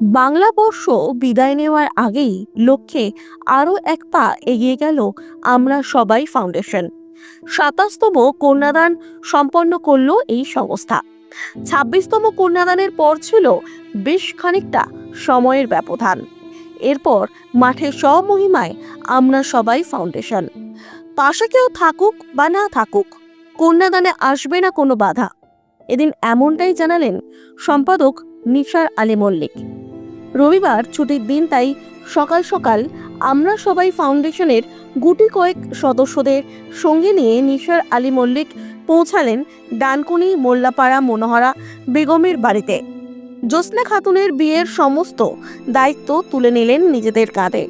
বাংলা বর্ষ বিদায় নেওয়ার আগেই লক্ষ্যে আরও এক পা এগিয়ে গেল আমরা সবাই ফাউন্ডেশন। সাতাশতম কন্যাদান সম্পন্ন করল এই সংস্থা। ছাব্বিশতম কন্যাদানের পর ছিল বেশ খানিকটা সময়ের ব্যবধান। এরপর মাঠে স্বমহিমায় আমরা সবাই ফাউন্ডেশন। পাশে কেউ থাকুক বা না থাকুক, কন্যাদানে আসবে না কোনো বাধা। এদিন এমনটাই জানালেন সম্পাদক নিসার আলী মল্লিক। রবিবার ছুটির দিন, তাই সকাল সকাল আমরা সবাই ফাউন্ডেশনের গুটি কয়েক সদস্যদের সঙ্গে নিয়ে নিসার আলী মল্লিক পৌঁছালেন ডানকুনি, মোল্লাপাড়া, মনোহরা, বেগমের বাড়িতে। জ্যোৎস্না খাতুনের বিয়ের সমস্ত দায়িত্ব তুলে নিলেন নিজেদের কাঁধে।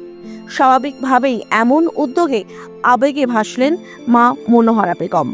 স্বাভাবিকভাবেই এমন উদ্যোগে আবেগে ভাসলেন মা মনোহরা Begum.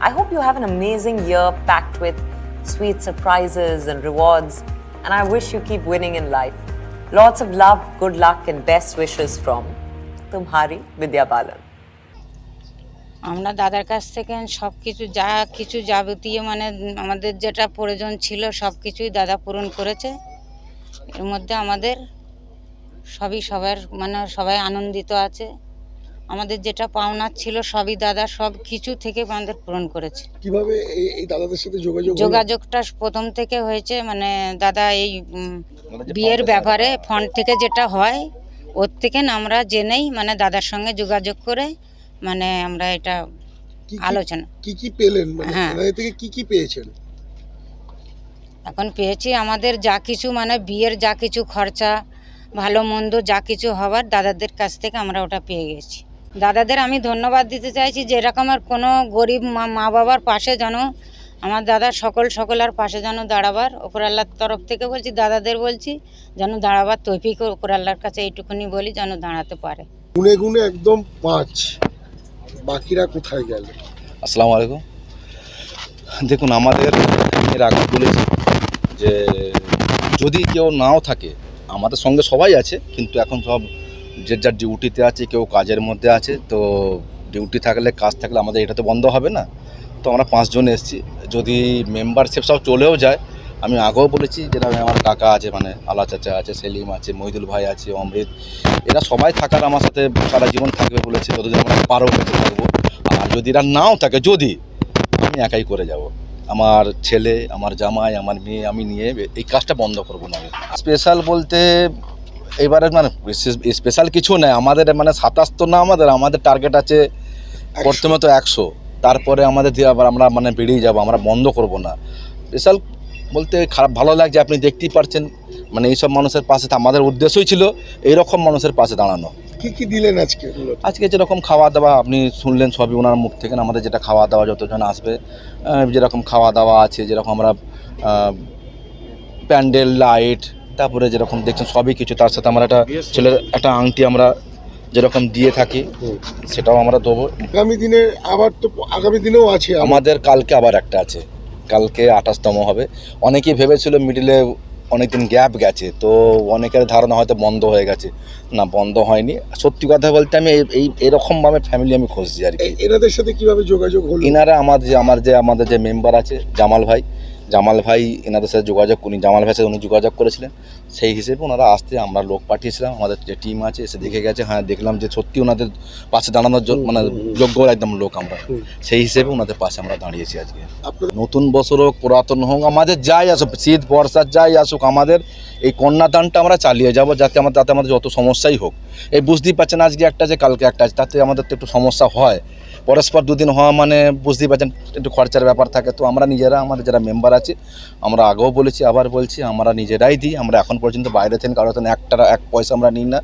I hope you have an amazing year packed with sweet surprises and rewards, and I wish you keep winning in life. Lots of love, good luck, and best wishes from Tumhari Vidya Balan. আমরা দাদার কাছ থেকে সব কিছু যা কিছু যাবতীয় মানে আমাদের যেটা প্রয়োজন ছিল সব কিছুই দাদা পূরণ করেছে এর মধ্যে আমাদের সবই সবার মানে সবাই আনন্দিত আছে আমাদের যেটা পাওনার ছিল সবই দাদা সব কিছু থেকে আমাদের পূরণ করেছে। কীভাবে এই এই দাদাদের সাথে যোগাযোগ যোগাযোগটা প্রথম থেকে হয়েছে মানে দাদা এই বিয়ের ব্যাপারে ফন্ড থেকে যেটা হয় ওর থেকে না আমরা জেনেই মানে দাদার সঙ্গে যোগাযোগ করে মানে আমরা এটা আলোচনা। কি কি পেলেন? মানে হ্যাঁ। থেকে কি কি পেয়েছেন? এখন পেয়েছি আমাদের যা কিছু মানে বিয়ের যা কিছু খরচা ভালো মন্দ যা কিছু হবার দাদাদের কাছ থেকে আমরা ওটা পেয়ে গেছি। দাদাদের আমি ধন্যবাদ দিতে চাইছি যে এরকমের কোনো গরিব মা মা বাবার পাশে যেন আমার দাদা সকল সকলার পাশে যেন দাঁড়াবার। ওপর আল্লাহর তরফ থেকে বলছি দাদাদের বলছি যেন দাঁড়াবার তৈফিক ওপর আল্লাহর কাছে এইটুকুনি বলি যেন দাঁড়াতে পারে। গুনে গুনে একদম পাঁচ। বাকিরা কোথায় গেল? আসসালামু আলাইকুম। দেখুন আমাদের এর আগে বলেছি যে যদি কেউ নাও থাকে আমাদের সঙ্গে সবাই আছে কিন্তু এখন সব যে যার ডিউটিতে আছে, কেউ কাজের মধ্যে আছে, তো ডিউটি থাকলে, কাজ থাকলে আমাদের এটা তো বন্ধ হবে না। তো আমরা পাঁচজন এসেছি। যদি মেম্বারশিপ সব চলেও যায়, আমি আগেও বলেছি যেটা আমার কাকা আছে মানে আলা চাচা আছে, সেলিম আছে, মহিদুল ভাই আছে, অমৃত। এরা সবাই থাকার আমার সাথে সারা জীবন থাকবে বলেছে, যতদিন আমরা পারো বেঁচে থাকব। আর যদি এরা নাও থাকে, যদি, আমি একাই করে যাব। আমার ছেলে, আমার জামাই, আমার মেয়ে, আমি নিয়ে এই কাজটা বন্ধ করব না আমি। স্পেশাল বলতে এবারে মানে স্পেশাল কিছু নেই। আমাদের মানে সাতাশ তো না আমাদের আমাদের টার্গেট আছে প্রথমে তো একশো। তারপরে আমাদের দিয়ে আবার আমরা মানে বেরিয়ে যাব আমরা বন্ধ করব না। স্পেশাল বলতে খারাপ ভালো লাগছে আপনি দেখতেই পারছেন। মানে এইসব মানুষের পাশে তো আমাদের উদ্দেশ্যই ছিল এইরকম মানুষের পাশে দাঁড়ানো। কি কি দিলেন আজকে আজকে যেরকম খাওয়া দাওয়া আপনি শুনলেন সবই ওনার মুখ থেকে আমাদের যেটা খাওয়া দাওয়া যতজন আসবে যেরকম খাওয়া দাওয়া আছে যেরকম আমরা প্যান্ডেল লাইট তারপরে যেরকম দেখছেন সবই কিছু তার সাথে আমরা একটা ছেলের একটা আংটি আমরা যেরকম দিয়ে থাকি সেটাও আমরা দেবো। আগামী দিনে আবার তো আগামী দিনেও আছে আমাদের কালকে আবার একটা আছে। কালকে আঠাশতম হবে। অনেকেই ভেবেছিল মিডিলে অনেকদিন গ্যাপ গেছে তো অনেকের ধারণা হয়তো বন্ধ হয়ে গেছে। না বন্ধ হয়নি। সত্যি কথা বলতে আমি এই- এরকমভাবে ফ্যামিলি আমি খুঁজছি আর কি। এনাদের সাথে কীভাবে যোগাযোগ হলো? এনারা আমার যে আমার যে আমাদের যে মেম্বার আছে জামাল ভাই জামাল ভাই এনাদের সাথে যোগাযোগ উনি জামাল ভাইয়ের সাথে উনি যোগাযোগ করেছিলেন, সেই হিসেবে ওনারা আসতে আমরা লোক পাঠিয়েছিলাম, আমাদের যে টিম আছে এসে দেখে গেছে হ্যাঁ দেখলাম যে সত্যি ওনাদের পাশে দাঁড়ানোর জন্য মানে যোগ্য একদম লোক আমরা। সেই হিসেবে ওনাদের পাশে আমরা দাঁড়িয়েছি আজকে। নতুন বছর হোক পুরাতন হোক, আমাদের যাই আসুক, শীত, বর্ষা, যাই আসুক, আমাদের এই কন্যাদানটা আমরা চালিয়ে যাব যাতে আমাদের, তাতে আমাদের যত সমস্যাই হোক। এই বুঝতেই পারছেন আজকে একটা যে, কালকে একটা আছে তাতে আমাদের তো একটু সমস্যা হয়। পরস্পর দুদিন হওয়া মানে বুঝতেই পারছেন, একটু খরচার ব্যাপার থাকে। তো আমরা নিজেরা, আমাদের যারা মেম্বার আছে, আমরা আগেও বলেছি, আবার বলছি, আমরা নিজেরাই দিই, আমরা এখন পর্যন্ত বাইরে থেকে কারও এক টাকা এক পয়সা আমরা নিই না।